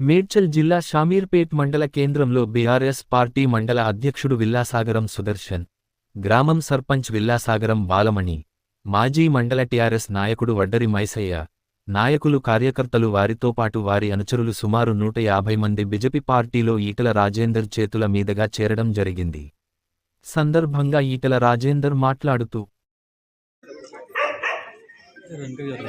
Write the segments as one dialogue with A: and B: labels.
A: మేడ్చల్ జిల్లా షామీర్పేట్ మండల కేంద్రంలో బీఆర్ఎస్ పార్టీ మండల అధ్యక్షుడు విల్లాసాగరం సుదర్శన్ గ్రామం సర్పంచ్ విల్లాసాగరం బాలమణి మాజీ మండల టీఆర్ఎస్ నాయకుడు వడ్డరి మైసయ్య నాయకులు కార్యకర్తలు వారితో పాటు వారి అనుచరులు సుమారు నూట యాభై మంది బిజెపి పార్టీలో ఈటల రాజేందర్ చేతుల మీదుగా చేరడం జరిగింది. సందర్భంగా ఈటల రాజేందర్ మాట్లాడుతూ
B: ముందుకెళ్ళి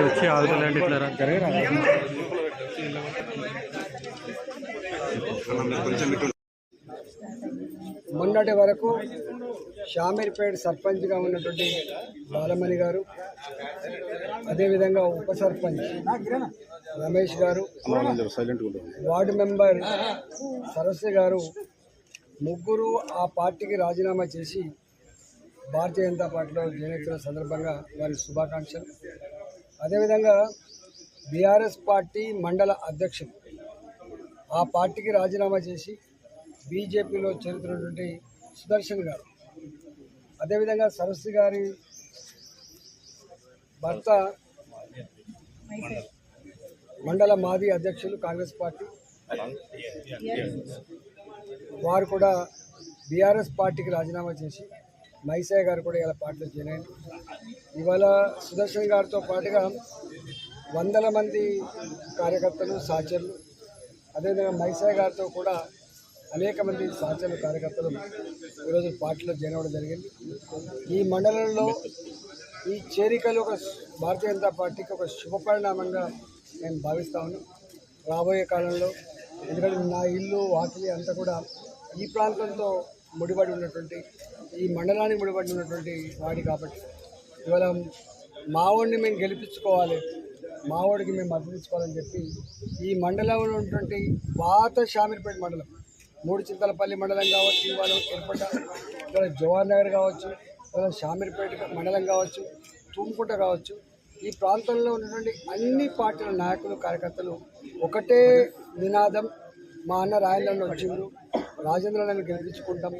B: వచ్చి ఇట్లా. జరగరా
C: మొన్నటి వరకు షామీర్పేట్ సర్పంచ్గా ఉన్నటువంటి బాలమణి గారు అదేవిధంగా ఉప సర్పంచ్ రమేష్ గారు వార్డు మెంబర్ సరస్వ గారు ముగ్గురు ఆ పార్టీకి రాజీనామా చేసి భారతీయ జనతా పార్టీలో జయనెత్తిన సందర్భంగా వారి శుభాకాంక్షలు. అదేవిధంగా బీఆర్ఎస్ పార్టీ మండల అధ్యక్షులు ఆ పార్టీకి రాజీనామా చేసి బీజేపీలో చేరుతున్నటువంటి సుదర్శన్ గారు. అదేవిధంగా సరస్వతి గారి భర్త మండల మాజీ అధ్యక్షులు కాంగ్రెస్ పార్టీ. వారు కూడా బీఆర్ఎస్ పార్టీకి రాజీనామా చేసి మైసయ్య గారు కూడా ఇలా పార్టీలో జాయిన్ అయ్యారు. ఇవాళ సుదర్శన్ గారితో పాటుగా వందల మంది కార్యకర్తలు సహచరులు అదేవిధంగా మైసయ్య గారితో కూడా అనేక మంది సహచరులు కార్యకర్తలు ఈరోజు పార్టీలో జాయిన్ అవ్వడం జరిగింది. ఈ మండలంలో ఈ చేరికలు ఒక భారతీయ జనతా పార్టీకి ఒక శుభ పరిణామంగా నేను భావిస్తా ఉన్నాను. రాబోయే కాలంలో ఎందుకంటే నా ఇల్లు వాకిలి అంతా కూడా ఈ ప్రాంతంతో ముడిపడి ఉన్నటువంటి ఈ మండలానికి ముడిపడి ఉన్నటువంటి వాడి కాబట్టి. ఇవాళ మావోడిని మేము గెలిపించుకోవాలి. మావోడికి మేము మద్దతుకోవాలని చెప్పి ఈ మండలంలో ఉన్నటువంటి పాత షామీర్పేట మండలం మూడు చింతలపల్లి మండలం కావచ్చు ఇవాళ ఏర్పడ్డ ఇవాళ జవహర్ నగర్ కావచ్చు ఇవాళ షామీర్పేట మండలం కావచ్చు తుమ్కుంట కావచ్చు. ఈ ప్రాంతంలో ఉన్నటువంటి అన్ని పార్టీల నాయకులు కార్యకర్తలు ఒకటే నినాదం మా అన్న రాయలను వచ్చిండ్రు రాజేంద్రలను గెలిపించుకుంటాం.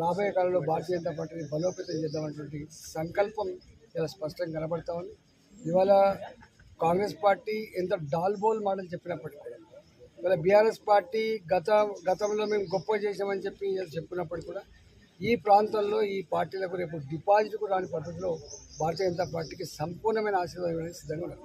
C: రాబోయే కాలంలో భారతీయ జనతా పార్టీని బలోపేతం చేద్దామనేటువంటి సంకల్పం ఇలా స్పష్టంగా కనబడతా ఉంది. ఇవాళ కాంగ్రెస్ పార్టీ ఎంత డాల్బోల్ మాటలు చెప్పినప్పటికీ కూడా ఇవాళ బీఆర్ఎస్ పార్టీ గత గతంలో మేము గొప్ప చేసామని చెప్పి చెప్పినప్పటికీ కూడా ఈ ప్రాంతంలో ఈ పార్టీలకు రేపు డిపాజిట్ కూడా రాని పద్ధతిలో భారతీయ జనతా పార్టీకి సంపూర్ణమైన ఆశీర్వాదం సిద్ధంగా ఉన్నారు